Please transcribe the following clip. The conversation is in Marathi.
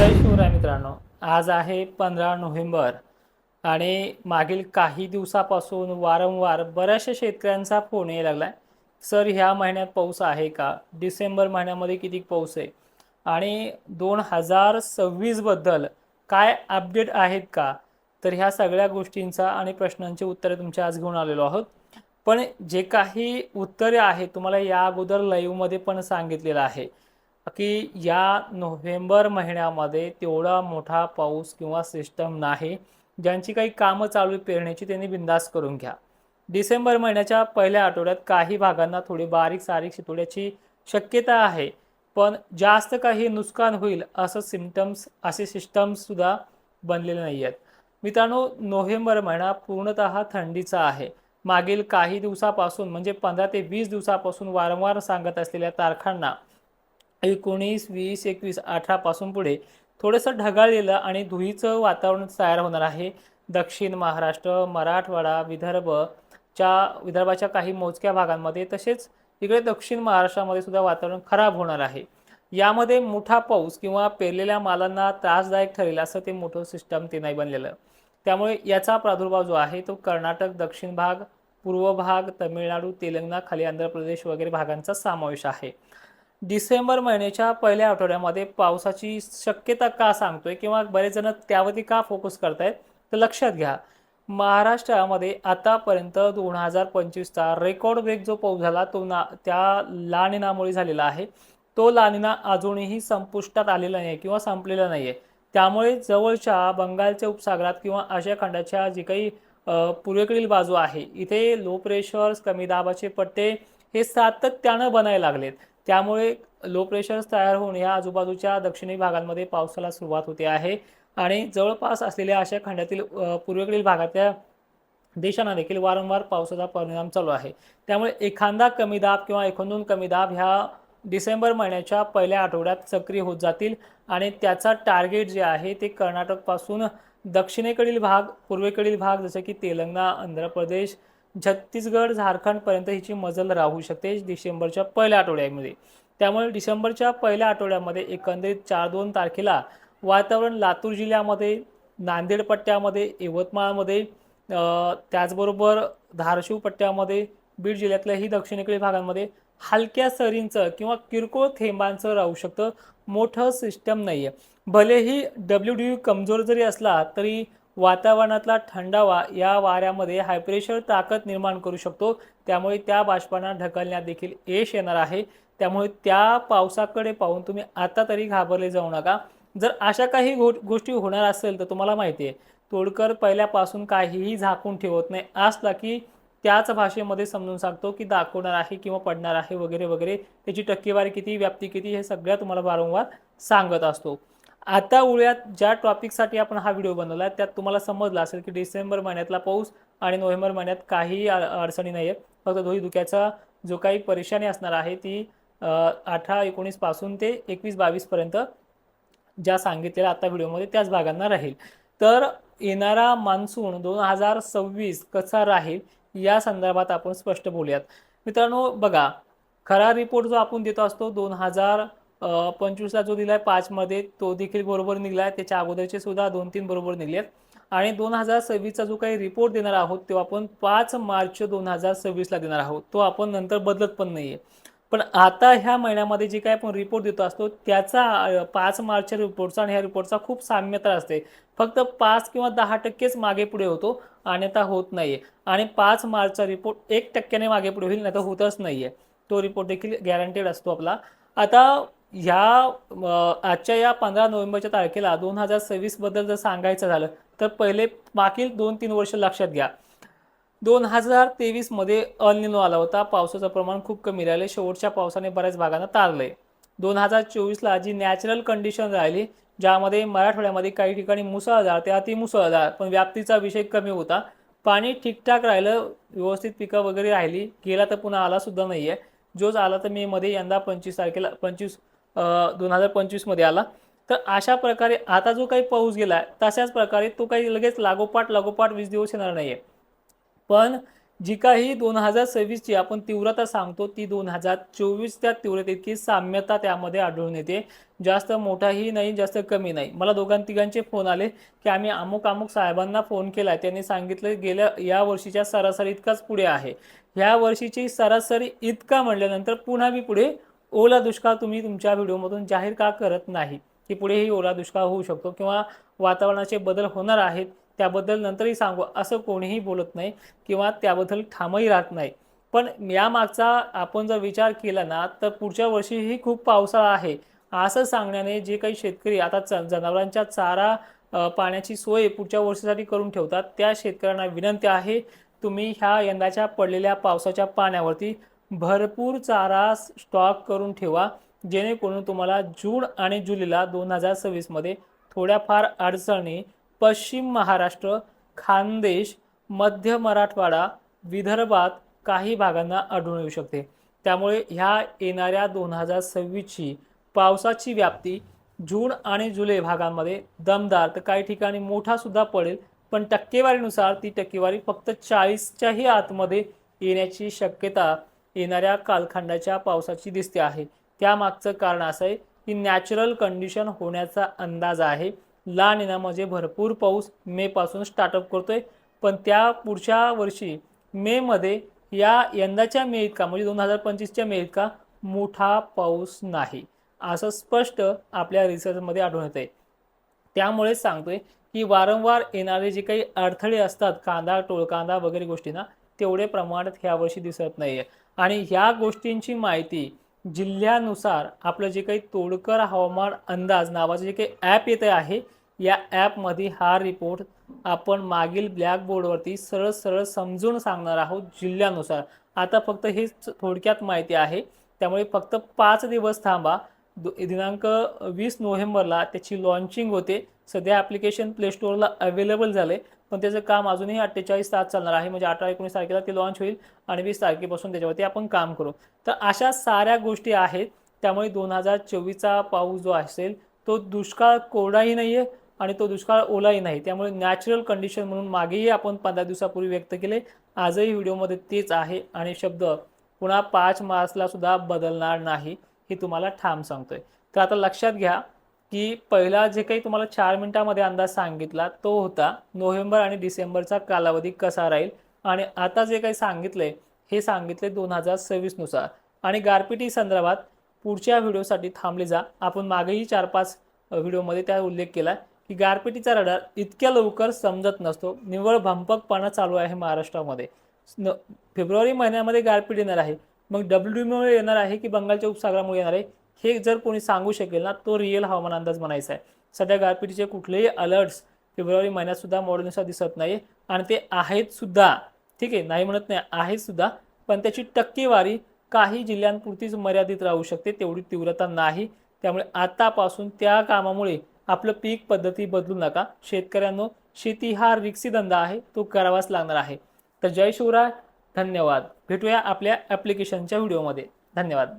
जय शिवराय मित्रांनो. आज आहे पंधरा नोव्हेंबर आणि मागील काही दिवसापासून वारंवार बऱ्याचशा शेतकऱ्यांचा फोन यायला लागलाय. सर ह्या महिन्यात पाऊस आहे का? डिसेंबर महिन्यामध्ये किती पाऊस आहे? आणि दोन हजार सव्वीसबद्दल काय अपडेट आहेत का? तर ह्या सगळ्या गोष्टींचा आणि प्रश्नांची उत्तरे तुमच्या आज घेऊन आलेलो आहोत. पण जे काही उत्तरे आहेत तुम्हाला या अगोदर लाईव्हमध्ये पण सांगितलेलं आहे. की या नोव्हेंबर महिन्यामध्ये तेवढा मोठा पाऊस किंवा सिस्टम नाही. ज्यांची काही कामं चालू पेरण्याची त्यांनी बिंदास करून घ्या. डिसेंबर महिन्याच्या पहिल्या आठवड्यात काही भागांना थोडी बारीक सारीक शितोड्याची शक्यता आहे. पण जास्त काही नुकसान होईल असं सिमटम्स असे सिस्टम्ससुद्धा बनलेले नाही आहेत. मित्रांनो नोव्हेंबर महिना पूर्णतः थंडीचा आहे. मागील काही दिवसापासून म्हणजे पंधरा ते वीस दिवसापासून वारंवार सांगत असलेल्या तारखांना एकोणीस वीस एकवीस अठरापासून पुढे थोडंसं ढगाळलेलं आणि धुळीचं वातावरण तयार होणार आहे. दक्षिण महाराष्ट्र मराठवाडा विदर्भच्या विदर्भाच्या काही मोजक्या भागांमध्ये तसेच इकडे दक्षिण महाराष्ट्रामध्ये सुद्धा वातावरण खराब होणार आहे. यामध्ये मोठा पाऊस किंवा पेरलेल्या मालांना त्रासदायक ठरेल असं ते मोठं सिस्टम ते नाही बनलेलं. त्यामुळे याचा प्रादुर्भाव जो आहे तो कर्नाटक दक्षिण भाग पूर्व भाग तमिळनाडू तेलंगणा खाली आंध्र प्रदेश वगैरे भागांचा समावेश आहे. डिसेंबर महिन्याच्या पहिल्या आठवड्यामध्ये पावसाची शक्यता का सांगतोय किंवा बरेच जण त्यावरती का फोकस करतायत तर लक्षात घ्या. महाराष्ट्रामध्ये आतापर्यंत दोन हजार पंचवीसचा रेकॉर्ड ब्रेक जो पाऊस झाला तो ना त्या लानिनामुळे झालेला आहे. तो लानिना अजूनही संपुष्टात आलेला नाही किंवा संपलेला नाही आहे त्यामुळे जवळच्या बंगालच्या उपसागरात किंवा आशिया खंडाच्या जी काही पूर्वेकडील बाजू आहे इथे लो प्रेशर्स कमी दाबाचे पट्टे हे सातत्यानं बनायला लागलेत. त्यामुळे लो प्रेशर्स तयार होऊन या आजूबाजूच्या दक्षिणी भागांमध्ये पावसाला सुरुवात होते आहे. आणि जवळपास असलेल्या अशा खंडातील पूर्वेकडील भागातल्या देशांना देखील वारंवार पावसाचा परिणाम चालू आहे. त्यामुळे एखादा कमी दाब किंवा एखादून कमी दाब ह्या डिसेंबर महिन्याच्या पहिल्या आठवड्यात सक्रिय होत जातील. आणि त्याचा टार्गेट जे आहे ते कर्नाटकपासून दक्षिणेकडील भाग पूर्वेकडील भाग जसे की तेलंगणा आंध्र प्रदेश छत्तीसगड झारखंडपर्यंत हिची मजल राहू शकते डिसेंबरच्या पहिल्या आठवड्यामध्ये. त्यामुळे डिसेंबरच्या पहिल्या आठवड्यामध्ये एकंदरीत चार दोन तारखेला वातावरण लातूर जिल्ह्यामध्ये नांदेड पट्ट्यामध्ये यवतमाळमध्ये त्याचबरोबर धाराशिव पट्ट्यामध्ये बीड जिल्ह्यातल्याही दक्षिणेकडील भागांमध्ये हलक्या सरींचं किंवा किरकोळ थेंबांचं राहू शकतं. मोठं सिस्टम नाही आहे भलेही डब्ल्यू डी कमजोर जरी असला तरी वातावरणातला थंडावा या वाऱ्यामध्ये हायप्रेशर ताकद निर्माण करू शकतो. त्यामुळे त्या बाष्पांना ढकलण्यात देखील यश येणार आहे. त्यामुळे त्या पावसाकडे पाहून तुम्ही आता तरी घाबरले जाऊ नका. जर अशा काही गो गोष्टी होणार असेल तर तुम्हाला माहिती आहे तोडकर पहिल्यापासून काहीही झाकून ठेवत नाही. असला की त्याच भाषेमध्ये समजून सांगतो की दाखवणार आहे किंवा पडणार आहे वगैरे वगैरे. त्याची टक्केवारी किती व्याप्ती किती हे सगळ्या तुम्हाला वारंवार सांगत असतो. आता उळ्यात ज्या टॉपिकसाठी आपण हा व्हिडिओ बनवला आहे त्यात तुम्हाला समजलं असेल की डिसेंबर महिन्यातला पाऊस आणि नोव्हेंबर महिन्यात काही अडचणी नाही आहेत फक्त धुई धुक्याचा जो काही परेशानी असणार आहे ती अठरा एकोणीसपासून ते एकवीस बावीसपर्यंत ज्या सांगितलेल्या आता व्हिडिओमध्ये त्याच भागांना राहील. तर येणारा मान्सून दोन हजार सव्वीस कसा राहील या संदर्भात आपण स्पष्ट बोलूयात. मित्रांनो बघा खरा रिपोर्ट जो आपण देत असतो दोन हजार पंचवीसला जो दिला आहे पाचमध्ये तो देखील बरोबर निघला आहे त्याच्या अगोदरचे सुद्धा दोन तीन बरोबर निघले आहेत आणि दोन हजार सव्वीसचा जो काही रिपोर्ट देणार आहोत तो आपण पाच मार्च दोन हजार सव्वीसला देणार आहोत. तो आपण नंतर बदलत पण नाही आहे पण आता ह्या महिन्यामध्ये जे काही आपण रिपोर्ट देतो असतो त्याचा पाच मार्चच्या रिपोर्टचा आणि ह्या रिपोर्टचा खूप साम्यता असते. फक्त पाच किंवा दहा टक्केच मागे पुढे होतो अन्यथा होत नाही आहे आणि पाच मार्चचा रिपोर्ट एक टक्क्याने मागे पुढे होईल नाही तर होतच नाही आहे तो रिपोर्ट देखील गॅरंटेड असतो आपला. आता ह्या आजच्या या पंधरा नोव्हेंबरच्या तारखेला दोन हजार सव्वीसबद्दल जर सांगायचं झालं तर पहिले मागील दोन तीन वर्ष लक्षात घ्या. दोन हजार तेवीसमध्ये अनिनो आला होता. पावसाचं प्रमाण खूप कमी राहिले शेवटच्या पावसाने बऱ्याच भागांना तारलंय. दोन हजार चोवीसला जी नॅचरल कंडिशन राहिली ज्यामध्ये मराठवाड्यामध्ये काही ठिकाणी मुसळधार ते अतिमुसळधार पण व्याप्तीचा विषय कमी होता. पाणी ठीकठाक राहिलं व्यवस्थित पिकं वगैरे राहिली गेला तर पुन्हा आलासुद्धा नाही आहे जोच आला तर मे मध्ये यंदा पंचवीस तारखेला पंचवीस दोन हजार पंचवीसमध्ये आला. तर अशा प्रकारे आता जो काही पाऊस गेला आहे तशाच प्रकारे तो काही लगेच लागोपाठ लागोपाठ वीस दिवस येणार नाही आहे पण जी काही दोन हजार सव्वीसची आपण तीव्रता सांगतो ती दोन हजार चोवीस त्या तीव्रतेतकी साम्यता त्यामध्ये आढळून येते. जास्त मोठाही नाही जास्त कमी नाही. मला दोघां तिघांचे फोन आले की आम्ही अमुक अमुक साहेबांना फोन केला त्यांनी सांगितलं गेल्या या वर्षीच्या सरासरी इतकाच पुढे आहे. ह्या वर्षीची सरासरी इतका म्हटल्यानंतर पुन्हा मी पुढे ओला दुष्काळ तुम्ही तुमच्या व्हिडिओमधून जाहीर का करत नाही? की पुढेही ओला दुष्काळ होऊ शकतो किंवा वातावरणाचे बदल होणार आहेत त्याबद्दल नंतरही सांगू असं कोणीही बोलत नाही किंवा त्याबद्दल ठामही राहत नाही. पण यामागचा आपण जर विचार केला ना तर पुढच्या वर्षीही खूप पावसाळा आहे. असं सांगण्याने जे काही शेतकरी आता च जनावरांच्या चारा पाण्याची सोय पुढच्या वर्षीसाठी करून ठेवतात त्या शेतकऱ्यांना विनंती आहे तुम्ही ह्या यंदाच्या पडलेल्या पावसाच्या पाण्यावरती भरपूर चारा स्टॉक करून ठेवा. जेणेकरून तुम्हाला जून आणि जुलैला दोन हजार सव्वीसमध्ये थोड्याफार अडचणी पश्चिम महाराष्ट्र खानदेश मध्य मराठवाडा विदर्भात काही भागांना आढळून येऊ शकते. त्यामुळे ह्या येणाऱ्या दोन हजार सव्वीसची पावसाची व्याप्ती जून आणि जुलै भागांमध्ये दमदार. तर काही ठिकाणी मोठा सुद्धा पडेल पण टक्केवारीनुसार ती टक्केवारी फक्त चाळीसच्याही आतमध्ये येण्याची शक्यता येणाऱ्या कालखंडाच्या पावसाची दिसते आहे. त्यामागचं कारण असं आहे की नॅचरल कंडिशन होण्याचा अंदाज आहे. ला निना म्हणजे भरपूर पाऊस मे पासून स्टार्टअप करतोय. पण त्या पुढच्या वर्षी मे मध्ये या यंदाच्या मे इतका म्हणजे दोन हजार पंचवीसच्या मे इतका मोठा पाऊस नाही. असं स्पष्ट आपल्या रिसर्चमध्ये आढळून येते त्यामुळे सांगतोय की वारंवार येणारे जे काही अडथळे असतात कांदा टोळकांदा वगैरे गोष्टींना तेवढे प्रमाणात ह्यावर्षी वर्षी दिसत नाहीये. आणि ह्या गोष्टींची माहिती जिल्ह्यानुसार आपलं जे काही तोडकर हवामान अंदाज नावाचं जे काही ॲप येते आहे या ॲपमध्ये हा रिपोर्ट आपण मागील ब्लॅकबोर्डवरती सरळ सरळ समजून सांगणार आहोत जिल्ह्यानुसार. आता फक्त हेच थोडक्यात माहिती आहे. त्यामुळे फक्त पाच दिवस थांबा. दिनांक वीस नोव्हेंबरला त्याची लॉन्चिंग होते. सध्या ॲप्लिकेशन प्ले स्टोअरला अवेलेबल झाले पण त्याचं काम अजूनही अठ्ठेचाळीस तास चालणार आहे. म्हणजे अठरा एकोणीस तारखेला ते लॉन्च होईल आणि वीस तारखेपासून त्याच्यावरती आपण काम करू. तर अशा साऱ्या गोष्टी आहेत. त्यामुळे दोन हजार चोवीसचा पाऊस जो असेल तो दुष्काळ कोरडाही नाही आहे आणि तो दुष्काळ ओलाही नाही. त्यामुळे नॅचरल कंडिशन म्हणून मागेही आपण पंधरा दिवसापूर्वी व्यक्त केले. आजही व्हिडिओमध्ये तेच आहे आणि शब्द पुन्हा पाच मार्चला सुद्धा बदलणार नाही हे तुम्हाला ठाम सांगतोय. तर आता लक्षात घ्या की पहिला जे काही तुम्हाला चार मिनिटामध्ये अंदाज सांगितला तो होता नोव्हेंबर आणि डिसेंबरचा कालावधी कसा राहील? आणि आता जे काही सांगितले हे सांगितले दोन हजार सव्वीसनुसार आणि गारपिटी संदर्भात पुढच्या व्हिडिओसाठी थांबले जा. आपण मागेही चार पाच व्हिडिओमध्ये त्या उल्लेख केला की गारपिटीचा रडार इतक्या लवकर समजत नसतो. निव्वळ भंपकपणा चालू आहे महाराष्ट्रामध्ये. न फेब्रुवारी महिन्यामध्ये गारपीट येणार आहे. मग डब्ल्यू डीमुळे येणार आहे की बंगालच्या उपसागरामुळे येणार आहे? हे जर कोणी सांगू शकेल ना तो रिअल हवामान अंदाज म्हणायचा आहे. सध्या गारपिटीचे कुठलेही अलर्ट्स फेब्रुवारी महिन्यात सुद्धा मॉडेलनुसार दिसत नाही आणि ते आहेत सुद्धा ठीक आहे नाही म्हणत नाही आहेत सुद्धा पण त्याची टक्केवारी काही जिल्ह्यांपुरतीच मर्यादित राहू शकते तेवढी तीव्रता नाही. त्यामुळे आतापासून त्या कामामुळे आपलं पीक पद्धती बदलू नका. शेतकऱ्यांनो शेती हा रिक्सी धंदा आहे तो करावाच लागणार आहे. तर जय शिवराय धन्यवाद. भेटूया आपल्या ॲप्लिकेशनच्या व्हिडिओमध्ये धन्यवाद.